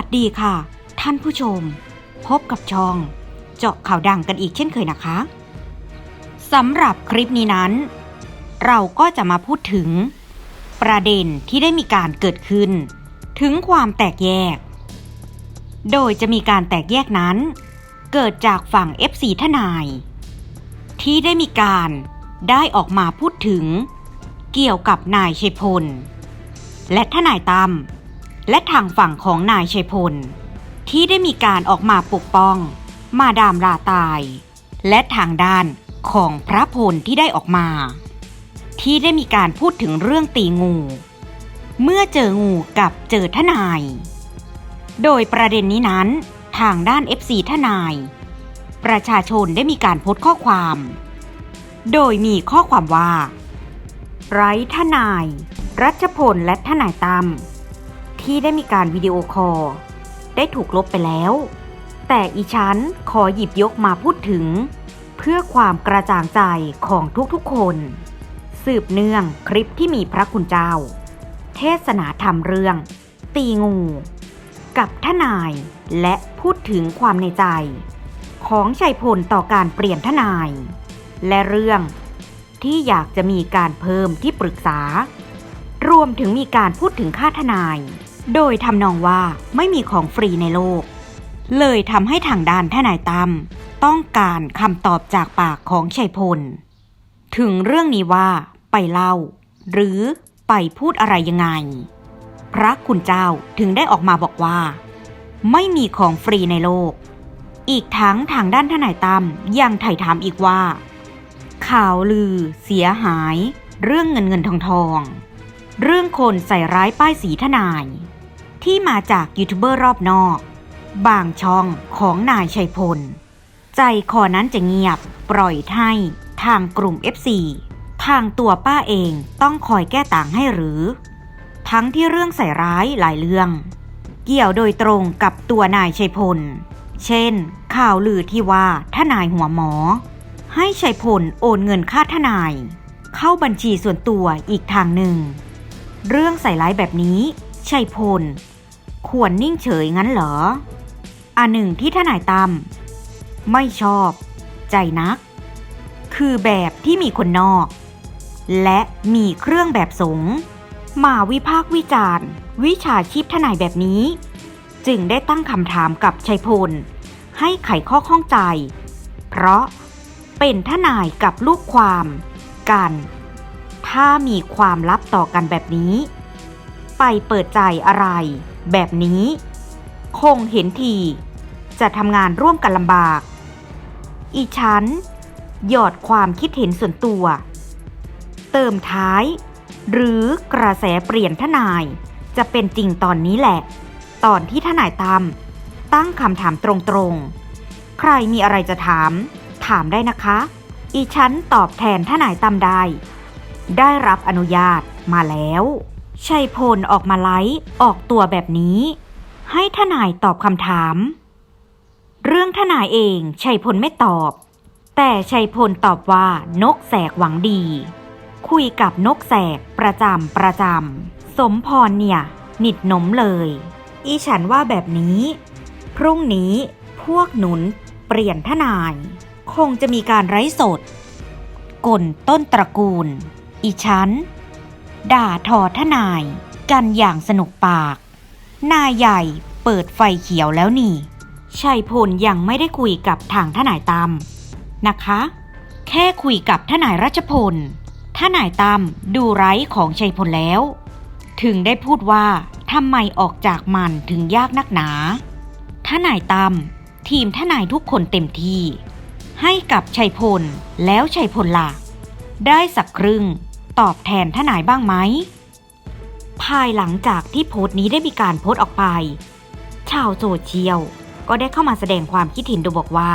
สวัสดีค่ะ ท่านผู้ชม พบกับช่อง เจาะข่าวดังกันอีกเช่นเคยนะคะสำหรับคลิปนี้นั้น เราก็จะมาพูดถึง ประเด็นที่ได้มีการเกิดขึ้น ถึงความแตกแยก โดยจะมีการแตกแยกนั้น เกิดจากฝั่ง FC ทนาย ที่ได้มีการได้ออกมาพูดถึง เกี่ยวกับนายชัยพล และทนายตั้ม และทางฝั่งของนายชัยพล ที่ได้มีการออกมาปกป้อง มาดามลาตาย และทางด้านของพระพลที่ได้ออกมา ที่ได้มีการพูดถึงเรื่องตีงู เมื่อเจองูกับเจอทนาย โดยประเด็นนี้นั้นทางด้าน FC ทนาย ประชาชนได้มีการโพสต์ข้อความ โดยมีข้อความว่า ไร้ทนาย รัชพลและทนายตั้ม ที่ได้มีการวิดีโอคอลได้ถูกลบไปแล้ว แต่อีฉันขอหยิบยกมาพูดถึง เพื่อความกระจ่างใจของทุกๆคน สืบเนื่องคลิปที่มีพระคุณเจ้า เทศนาธรรมเรื่อง ตีงู กับทนายและพูดถึงความในใจ ของชัยพลต่อการเปลี่ยนทนาย และเรื่องที่อยากจะมีการเพิ่มที่ปรึกษา รวมถึงมีการพูดถึงค่าทนาย โดยทำนองว่าไม่มีของฟรีในโลก เลยทำให้ทางด้านทนายตั้มต้องการคำตอบจากปากของชัยพล ถึงเรื่องนี้ว่าไปเล่า หรือไปพูดอะไรยังไง พระคุณเจ้าถึงได้ออกมาบอกว่า ไม่มีของฟรีในโลก อีกทั้งทางด้านทนายตั้มยังไถ่ถามอีกว่า ข่าวลือเสียหาย เรื่องเงินเงินทองทอง เรื่องคนใส่ร้ายป้ายสีทนาย ที่มาจากยูทูบเบอร์รอบนอก บางช่องของนายชัยพล ใจคอนั้นจะเงียบ ปล่อยให้ทางกลุ่ม FC ทางตัวป้าเองต้องคอยแก้ต่างให้หรือ ทั้งที่เรื่องใส่ร้ายหลายเรื่อง เกี่ยวโดยตรงกับตัวนายชัยพล เช่น ข่าวลือที่ว่าทนายหัวหมอ ให้ชัยพลโอนเงินค่าทนาย เข้าบัญชีส่วนตัวอีกทางหนึ่ง เรื่องใส่ร้ายแบบนี้ชัยพล ควรนิ่งเฉยงั้นเหรอ อันหนึ่งที่ทนายตั้มไม่ชอบ ใจนัก คือแบบที่มีคนนอก และมีเครื่องแบบสงมาวิพากษ์วิจารณ์ วิชาชีพทนายแบบนี้ จึงได้ตั้งคำถามกับชัยพล ให้ไขข้อข้องใจ เพราะเป็นทนายกับลูกความกัน ถ้ามีความลับต่อกันแบบนี้ ไปเปิดใจอะไร แบบนี้ คงเห็นทีจะทำงานร่วมกันลำบาก อีฉัน หยอดความคิดเห็นส่วนตัว เติมท้าย หรือกระแสเปลี่ยนทนายจะเป็นจริงตอนนี้แหละ ตอนที่ทนายตั้มตั้งคำถามตรงๆ ใครมีอะไรจะถาม ถามได้นะคะ อีฉันตอบแทนทนายตั้มได้ ได้รับอนุญาตมาแล้ว ชัยพลออกมาไลฟ์ออกตัวแบบนี้ ให้ทนายตอบคำถาม เรื่องทนายเองชัยพลไม่ตอบ แต่ชัยพลตอบว่านกแสกหวังดี คุยกับนกแสกประจำประจำสมพรเนี่ยหนิดหนมเลย อีฉันว่าแบบนี้ พรุ่งนี้พวกหนุนเปลี่ยนทนาย คงจะมีการไร้สดกลต้นตระกูล อีฉัน ด่าทอทนาย กันอย่างสนุกปาก นายใหญ่เปิดไฟเขียวแล้วนี่ ชัยพลยังไม่ได้คุยกับทางทนายตั้มนะคะ แค่คุยกับทนายรัชพล ทนายตั้มดูไร้ของชัยพลแล้ว ถึงได้พูดว่าทำไมออกจากมันถึงยากนักหนา ทนายตั้มทีมทนายทุกคนเต็มที่ ให้กับชัยพลแล้วชัยพลล่ะ ได้สักครึ่ง ตอบแทนทนายบ้างไหม ภายหลังจากที่โพสต์นี้ได้มีการโพสต์ออกไป ชาวโซเชียลก็ได้เข้ามาแสดงความคิดเห็นโดยบอกว่า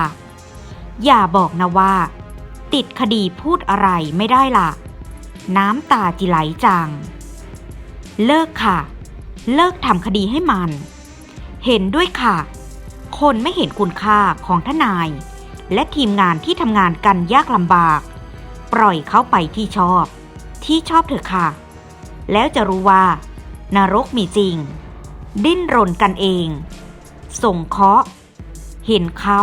อย่าบอกนะว่า ติดคดีพูดอะไรไม่ได้ล่ะ น้ำตาจิไหลจัง เลิกค่ะ เลิกทำคดีให้มัน เห็นด้วยค่ะ คนไม่เห็นคุณค่าของทนาย และทีมงานที่ทำงานกันยากลำบาก ปล่อยเขาไปที่ชอบ ที่ชอบเถอะค่ะ แล้วจะรู้ว่า นรกมีจริง ดิ้นรนกันเอง ส่งเคาะ เห็นเขา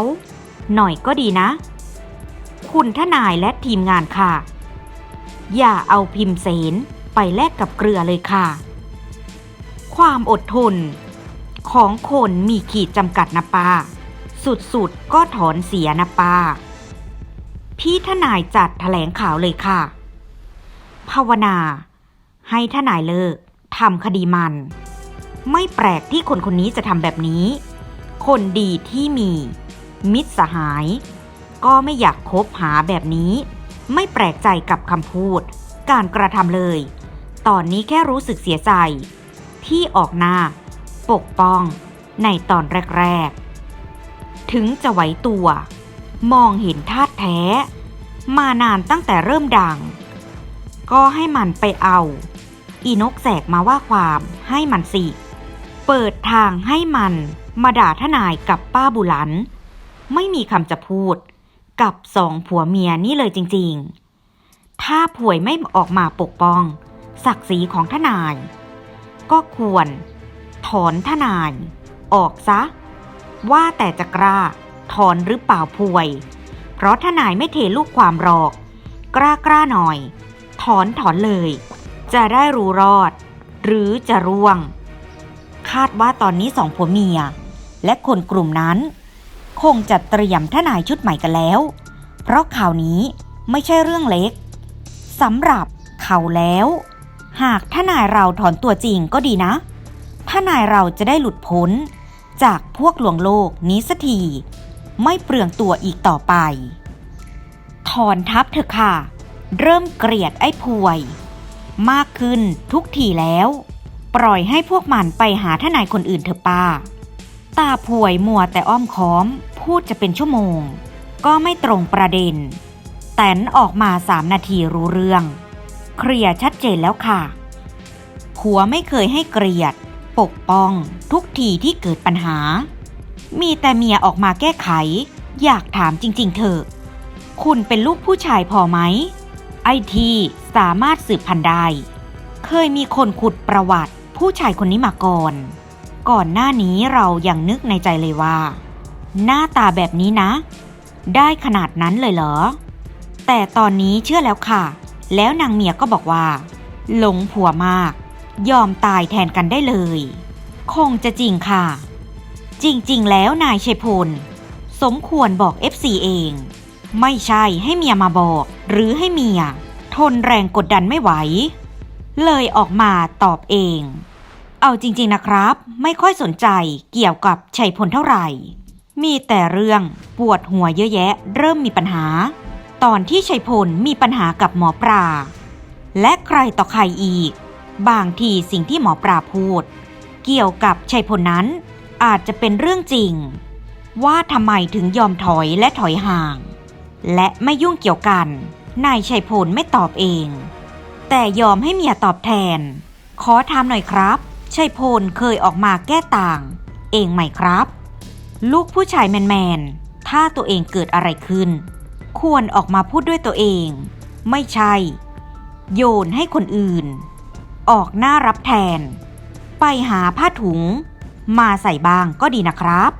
หน่อยก็ดีนะ คุณทนายและทีมงานค่ะ อย่าเอาพิมพ์เสนไปแลกกับเกลือเลยค่ะ ความอดทน ของคนมีขีดจำกัดนะปาสุดๆก็ถอนเสียนะปาพี่ทนายจัดแถลงข่าวเลยค่ะ ภาวนา ให้ทนายเลิกทำคดีมัน ไม่แปลกที่คนคนนี้จะทำแบบนี้ คนดีที่มี มิตรสหาย ก็ไม่อยากคบหาแบบนี้ ไม่แปลกใจกับคำพูด การกระทำเลย ตอนนี้แค่รู้สึกเสียใจ ที่ออกหน้า ปกป้อง ในตอนแรก ๆ ถึงจะไหวตัว มองเห็นท่าตุแท้ มานานตั้งแต่เริ่มดัง ก็ให้มันไปเอา อีนกแสกมาว่าความให้มันสิ เปิดทางให้มันมาด่าทนายกับป้าบุหลัน ไม่มีคำจะพูด กับสองผัวเมียนี่เลยจริงๆ ถ้าผวยไม่ออกมาปกป้อง ศักดิ์ศรีของทนาย ก็ควร ถอนทนาย ออกซะ ว่าแต่จะกล้า ถอนหรือเปล่าผวย เพราะทนายไม่เทลูกความหรอก กล้ากล้าหน่อย ถอนถอนเลย จะได้รู้รอด หรือจะร่วง คาดว่าตอนนี้สองผัวเมีย และคนกลุ่มนั้น คงจะเตรียมทนายชุดใหม่กันแล้ว เพราะข่าวนี้ไม่ใช่เรื่องเล็กสำหรับเขาแล้ว หากทนายเราถอนตัวจริงก็ดีนะทนายเราจะได้หลุดพ้น จากพวกหลวงโลกนี้สักทีไม่เปลืองตัวอีกต่อไป ถอนทับเถอะค่ะ เริ่มเกลียดไอ้พวย มากขึ้นทุกทีแล้ว ปล่อยให้พวกมันไปหาทนายคนอื่นเถอะป้า ตาพวยมัวแต่อ้อมค้อม พูดจะเป็นชั่วโมง ก็ไม่ตรงประเด็น แตนออกมาสามนาทีรู้เรื่อง เคลียร์ชัดเจนแล้วค่ะผัวไม่เคยให้เกลียด ปกป้อง ทุกทีที่เกิดปัญหา มีแต่เมียออกมาแก้ไข อยากถามจริง ๆ เถอะ คุณเป็นลูกผู้ชายพอไหม ไอทีสามารถสืบพันธุ์ได้ เคยมีคนขุดประวัติ ผู้ชายคนนี้มาก่อน ก่อนหน้านี้เรายังนึกในใจเลยว่า หน้าตาแบบนี้นะ ได้ขนาดนั้นเลยเหรอ แต่ตอนนี้เชื่อแล้วค่ะ แล้วนางเมียก็บอกว่า หลงผัวมาก ยอมตายแทนกันได้เลย คงจะจริงค่ะ จริงๆ แล้วนายชัยพลสมควรบอก FC เอง ไม่ใช่ให้เมียมาบอก หรือให้เมีย ทนแรงกดดันไม่ไหว เลยออกมาตอบเอง เอาจริงๆนะครับ ไม่ค่อยสนใจเกี่ยวกับชัยพลเท่าไหร่ มีแต่เรื่องปวดหัวเยอะแยะ เริ่มมีปัญหา ตอนที่ชัยพลมีปัญหากับหมอปลาและใครต่อใครอีก บางทีสิ่งที่หมอปลาพูด เกี่ยวกับชัยพลนั้นอาจจะเป็นเรื่องจริง ว่าทำไมถึงยอมถอยและถอยห่าง และไม่ยุ่งเกี่ยวกัน นายชัยพลไม่ตอบเอง แต่ยอมให้เมียตอบแทน ขอถามหน่อยครับ ชัยพลเคยออกมาแก้ต่าง เองไหมครับ ลูกผู้ชายแมนๆ ถ้าตัวเองเกิดอะไรขึ้น ควรออกมาพูดด้วยตัวเอง ไม่ใช่ โยนให้คนอื่น ออกหน้ารับแทน ไปหาผ้าถุง มาใส่บ้างก็ดีนะครับ